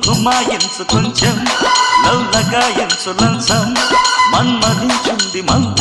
కొంచెం లవ్లగాయించు లంచం మన్మధించుంది మంత్రం